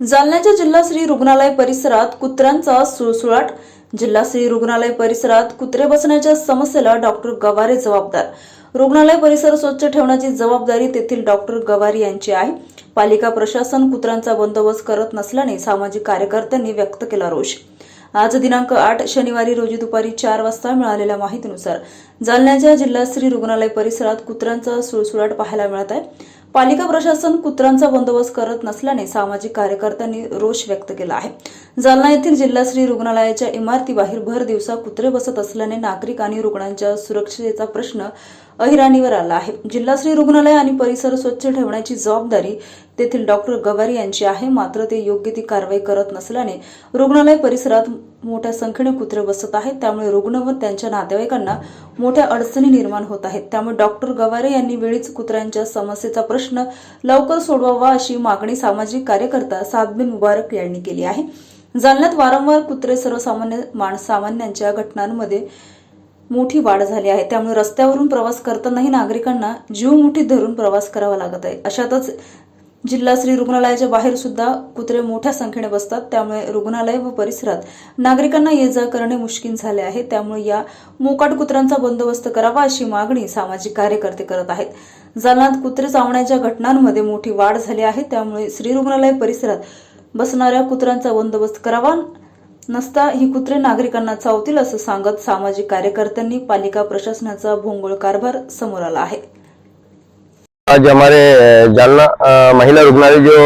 जालन्याच्या जिल्हा श्री रुग्णालय परिसरात कुत्र्यांचा सुळसुळाट. जिल्हा श्री रुग्णालय परिसरात कुत्रे बसण्याच्या समस्येला डॉक्टर गवारे जबाबदार. रुग्णालय परिसर स्वच्छ ठेवण्याची जबाबदारी तेथील डॉक्टर गवारी यांची आहे. पालिका प्रशासन कुत्र्यांचा बंदोबस्त करत नसल्याने सामाजिक कार्यकर्त्यांनी व्यक्त केला रोष. आज दिनांक आठ शनिवारी रोजी दुपारी चार वाजता मिळालेल्या माहितीनुसार जालन्याच्या जिल्हा श्री रुग्णालय परिसरात कुत्र्यांचा सुळसुळाट पाहायला मिळत आहे. पालिका प्रशासन कुत्र्यांचा बंदोबस्त करत नसल्याने सामाजिक कार्यकर्त्यांनी रोष व्यक्त केला आहे. जालना येथील जिल्हाश्री रुग्णालयाच्या इमारतीबाहेर भर दिवसा कुत्रे बसत असल्याने नागरिक आणि रुग्णांच्या सुरक्षेचा प्रश्न अहिराणीवर आला आहे. जिल्हाश्री रुग्णालय आणि परिसर स्वच्छ ठेवण्याची जबाबदारी तेथील डॉक्टर गवारी यांची आहे. मात्र ते योग्य ती कारवाई करत नसल्याने रुग्णालय परिसरात मोठ्या संख्येने कुत्रे बसत आहेत. त्यामुळे रुग्ण व त्यांच्या नातेवाईकांना मोठ्या अडचणी निर्माण होत आहेत. त्यामुळे डॉक्टर गवारे यांनी वेळीच कुत्र्यांच्या समस्येचा प्रश्न लवकर सोडवावा अशी मागणी सामाजिक कार्यकर्ता सादबिन मुबारक यांनी केली आहे. जालन्यात वारंवार कुत्रे सर्वसामान्य माणसामान्यांच्या घटनांमध्ये मोठी वाढ झाली आहे. त्यामुळे रस्त्यावरून प्रवास करतानाही नागरिकांना जीव मुठीत धरून प्रवास करावा लागत आहे. अशातच जिल्हा श्री रुग्णालयाच्या बाहेर सुद्धा कुत्रे मोठ्या संख्येने बसतात. त्यामुळे रुग्णालय व परिसरात नागरिकांना ये जा करणे मुश्किल झाले आहे. त्यामुळे या मोकाट कुत्र्यांचा बंदोबस्त करावा अशी मागणी सामाजिक कार्यकर्ते करत आहेत. जालन्यात कुत्रे चावण्याच्या घटनांमध्ये मोठी वाढ झाली आहे. त्यामुळे श्री रुग्णालय परिसरात बसणाऱ्या कुत्र्यांचा बंदोबस्त करावा नसता ही कुत्रे नागरिकांना चावतील असं सांगत सामाजिक कार्यकर्त्यांनी पालिका प्रशासनाचा भोंगळ कारभार समोर आला आहे. आज हमारे जालना महिला रुग्णालय जो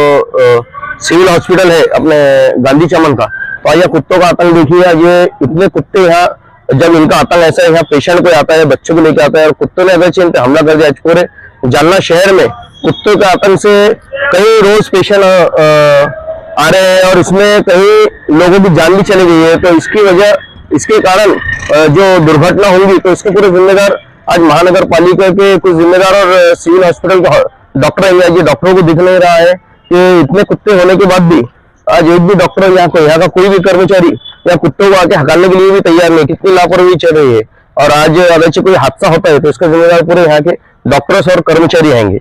सिविल हॉस्पिटल है अपने गांधी चमन का तो यहाँ कुत्तों का आतंक देखिए ये इतने कुत्ते यहाँ, जब इनका आतंक ऐसा है, यहाँ पेशेंट कोई आता है, बच्चों को लेके आता है, और कुत्तों ने अगर इन पे हमला कर दिया पूरे जालना शहर में कुत्तों के आतंक से कई रोज पेशेंट आ रहे हैं, और इसमें कई लोगों की जान भी चली गई है तो इसकी वजह, इसके कारण जो दुर्घटना होंगी तो इसके पूरे जिम्मेदार आज महानगर पालिका के कुछ जिम्मेदार और सिविल हॉस्पिटल के डॉक्टर हैं आज ये डॉक्टरों को दिख नहीं रहा है कि इतने कुत्ते होने के बाद भी आज एक भी डॉक्टर यहाँ को, यहाँ का कोई भी कर्मचारी या कुत्तों को आके हकालने के लिए भी तैयार नहीं कितनी लापरवाही चल रही है। और आज अगर कोई हादसा होता है तो उसका जिम्मेदार पूरे यहाँ के डॉक्टर्स और कर्मचारी आएँगे।